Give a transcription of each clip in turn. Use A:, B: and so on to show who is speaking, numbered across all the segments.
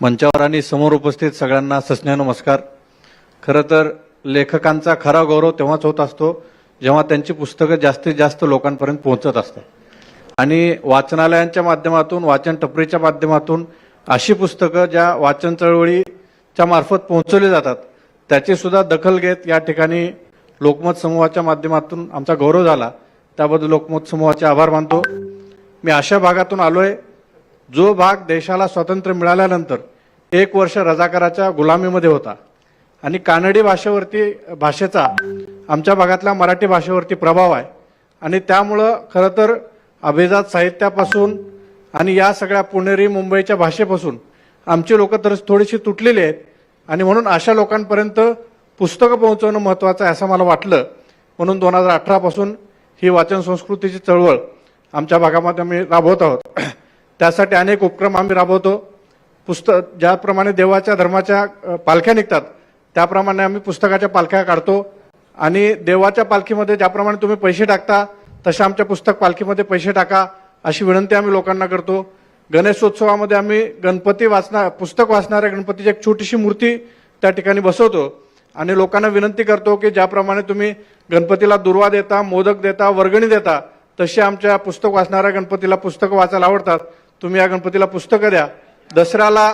A: मंचावर आणि समोर उपस्थित सगळ्यांना सस्ने नमस्कार. खरं तर लेखकांचा खरा गौरव तेव्हाच होत असतो जेव्हा त्यांची पुस्तकं जास्तीत जास्त लोकांपर्यंत पोहोचत असतात. आणि वाचनालयांच्या माध्यमातून वाचन टपरीच्या माध्यमातून अशी पुस्तकं ज्या वाचन चळवळीच्या मार्फत पोहोचवली जातात त्याची सुद्धा दखल घेत या ठिकाणी लोकमत समूहाच्या माध्यमातून आमचा गौरव झाला. त्याबद्दल लोकमत समूहाचे आभार मानतो. मी अशा भागातून आलोय. जो भाग देशाला स्वातंत्र्य मिळाल्यानंतर एक वर्ष रजाकाराच्या गुलामीमध्ये होता. आणि कानडी भाषेवरती भाषेचा आमच्या भागातल्या मराठी भाषेवरती प्रभाव आहे. आणि त्यामुळं खरं तर अभिजात साहित्यापासून आणि या सगळ्या पुणेरी मुंबईच्या भाषेपासून आमची लोक तर थोडीशी तुटलेली आहेत. आणि म्हणून अशा लोकांपर्यंत पुस्तकं पोहोचवणं महत्त्वाचं आहे असं मला वाटलं. म्हणून दोन हजार अठरापासून ही वाचन संस्कृतीची चळवळ आमच्या भागामध्ये आम्ही राबवत आहोत. त्यासाठी अनेक उपक्रम आम्ही राबवतो. पुस्तक ज्याप्रमाणे देवाच्या धर्माच्या पालख्या निघतात त्याप्रमाणे आम्ही पुस्तकाच्या पालख्या काढतो. आणि देवाच्या पालखीमध्ये ज्याप्रमाणे तुम्ही पैसे टाकता तशा आमच्या पुस्तक पालखीमध्ये पैसे टाका अशी विनंती आम्ही लोकांना करतो. गणेशोत्सवामध्ये आम्ही गणपती वाचणार पुस्तक वाचणाऱ्या गणपतीची एक छोटीशी मूर्ती त्या ठिकाणी बसवतो. आणि लोकांना विनंती करतो की ज्याप्रमाणे तुम्ही गणपतीला दुर्वा देता मोदक देता वर्गणी देता तसे आमच्या पुस्तक वाचणाऱ्या गणपतीला पुस्तकं वाचायला आवडतात. तुम्ही या गणपतीला पुस्तकं द्या. दसऱ्याला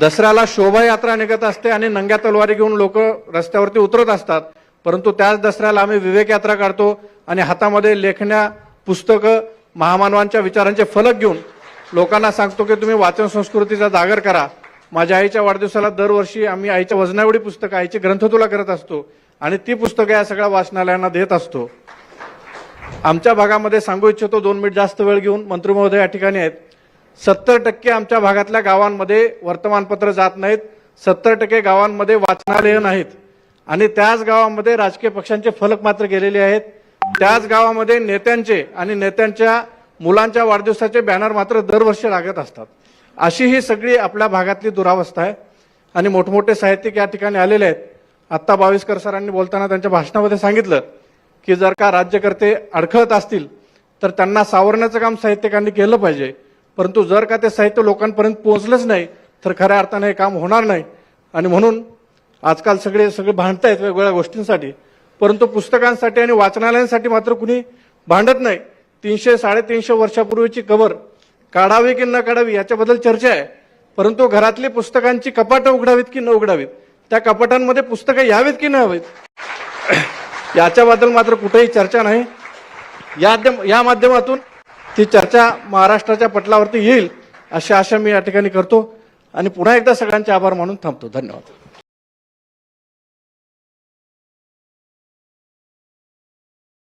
A: दसऱ्याला शोभायात्रा निघत असते आणि नंग्या तलवारी घेऊन लोक रस्त्यावरती उतरत असतात. परंतु त्याच दसऱ्याला आम्ही विवेक यात्रा काढतो आणि हातामध्ये लेखण्या पुस्तकं महामानवांच्या विचारांचे फलक घेऊन लोकांना सांगतो की तुम्ही वाचन संस्कृतीचा जागर करा. माझ्या आईच्या वाढदिवसाला दरवर्षी आम्ही आईच्या वजनाएवढी पुस्तकं आईची ग्रंथतुला करत असतो आणि ती पुस्तकं या सगळ्या वाचनालयांना देत असतो. आमच्या भागामध्ये सांगू इच्छितो दोन मिनिट जास्त वेळ घेऊन. मंत्री महोदय या ठिकाणी आहेत. सत्तर टक्के आमच्या भागातल्या गावांमध्ये वर्तमानपत्र जात नाहीत. सत्तर टक्के गावांमध्ये वाचनालय नाहीत. आणि त्याच गावामध्ये राजकीय पक्षांचे फलक मात्र गेलेले आहेत. त्याच गावामध्ये नेत्यांचे आणि नेत्यांच्या मुलांच्या वाढदिवसाचे बॅनर मात्र दरवर्षी लागत असतात. अशी ही सगळी आपल्या भागातली दुरावस्था आहे. आणि मोठमोठे साहित्यिक या ठिकाणी आलेले आहेत. आत्ता बावीसकर सरांनी बोलताना त्यांच्या भाषणामध्ये सांगितलं की जर का राज्यकर्ते अडखळत असतील तर त्यांना सावरण्याचं काम साहित्यिकांनी केलं पाहिजे. परंतु जर का ते साहित्य लोकांपर्यंत पोहोचलंच नाही तर खऱ्या अर्थाने हे काम होणार नाही. आणि म्हणून आजकाल सगळे सगळे भांडत आहेत वेगवेगळ्या गोष्टींसाठी. परंतु पुस्तकांसाठी आणि वाचनालयांसाठी मात्र कुणी भांडत नाही. तीनशे साडेतीनशे वर्षापूर्वीची कवर काढावी की न काढावी याच्याबद्दल चर्चा आहे. परंतु घरातली पुस्तकांची कपाटं उघडावीत की न उघडावीत? त्या कपाटांमध्ये पुस्तकं यावीत की न हवीत याच्याबद्दल मात्र कुठेही चर्चा नाही. या या माध्यमातून ती चर्चा महाराष्ट्राच्या पटलावरती येईल अशी आशा मी या ठिकाणी करतो. आणि पुन्हा एकदा सगळ्यांचे आभार मानून थांबतो. धन्यवाद.